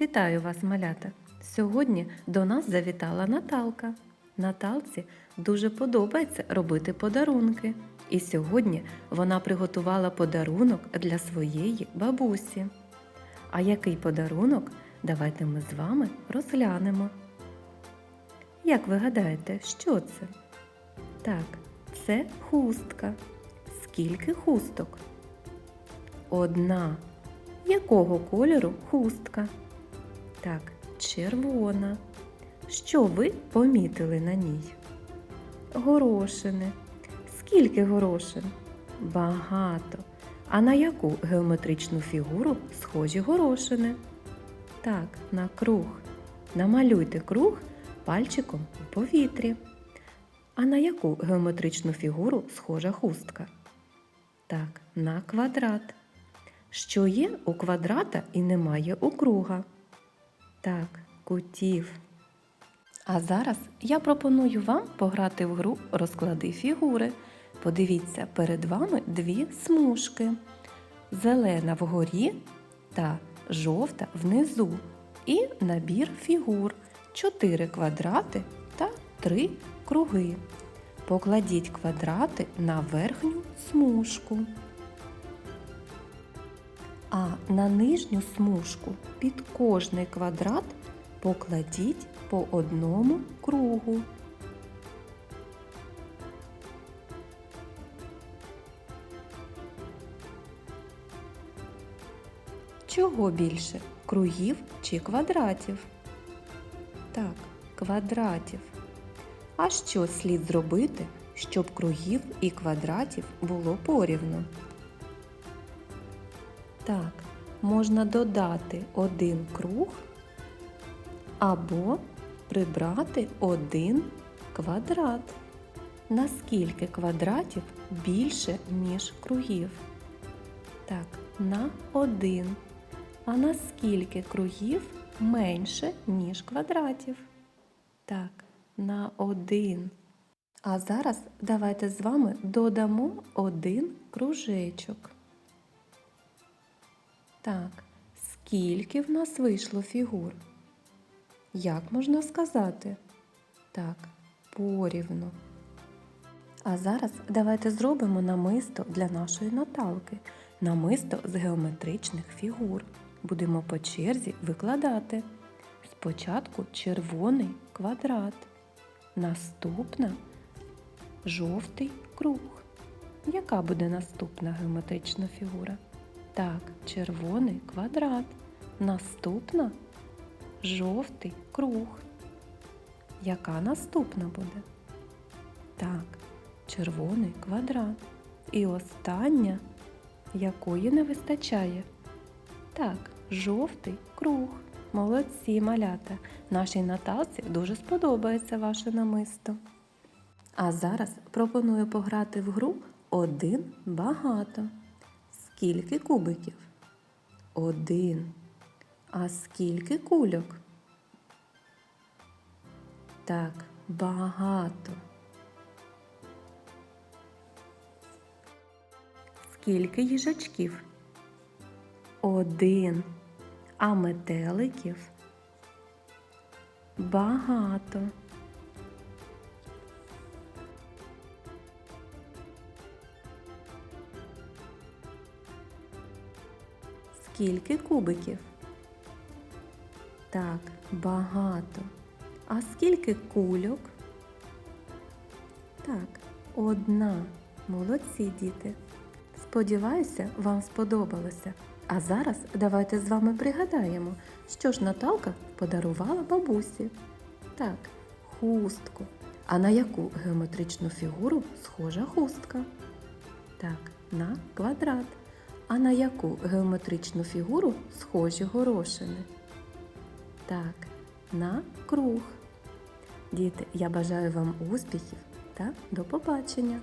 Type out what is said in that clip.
Вітаю вас, малята! Сьогодні до нас завітала Наталка. Наталці дуже подобається робити подарунки. І сьогодні вона приготувала подарунок для своєї бабусі. А який подарунок? Давайте ми з вами розглянемо. Як ви гадаєте, що це? Так, це хустка. Скільки хусток? Одна. Якого кольору хустка? Так, червона. Що ви помітили на ній? Горошини. Скільки горошин? Багато. А на яку геометричну фігуру схожі горошини? Так, на круг. Намалюйте круг пальчиком у повітрі. А на яку геометричну фігуру схожа хустка? Так, на квадрат. Що є у квадрата і немає у круга? Так, кутів. А зараз я пропоную вам пограти в гру Розклади фігури. Подивіться, перед вами дві смужки: зелена вгорі та жовта внизу. І набір фігур, чотири квадрати та три круги. Покладіть квадрати на верхню смужку. А на нижню смужку під кожний квадрат покладіть по одному кругу. Чого більше? Кругів чи квадратів? Так, квадратів. А що слід зробити, щоб кругів і квадратів було порівну? Так, можна додати один круг або прибрати один квадрат. Наскільки квадратів більше, ніж кругів? Так, на один. А наскільки кругів менше, ніж квадратів? Так, на один. А зараз давайте з вами додамо один кружечок. Так, скільки в нас вийшло фігур? Як можна сказати? Так, порівну. А зараз давайте зробимо намисто для нашої Наталки. Намисто з геометричних фігур. Будемо по черзі викладати. Спочатку червоний квадрат. Наступна жовтий круг. Яка буде наступна геометрична фігура? Так, червоний квадрат. Наступна жовтий круг. Яка наступна буде? Так, червоний квадрат. І остання, якої не вистачає. Так, жовтий круг. Молодці малята. Нашій Наталці дуже сподобається ваше намисто. А зараз пропоную пограти в гру один багато. Скільки кубиків? Один. А скільки кульок? Так, багато. Скільки їжачків? Один. А метеликів? Багато. Скільки кубиків? Так, багато. А скільки кульок? Так, одна. Молодці діти. Сподіваюся, вам сподобалося. А зараз давайте з вами пригадаємо, що ж Наталка подарувала бабусі. Так, хустку. А на яку геометричну фігуру схожа хустка? Так, на квадрат. А на яку геометричну фігуру схожі горошини? Так, на круг. Діти, я бажаю вам успіхів та до побачення!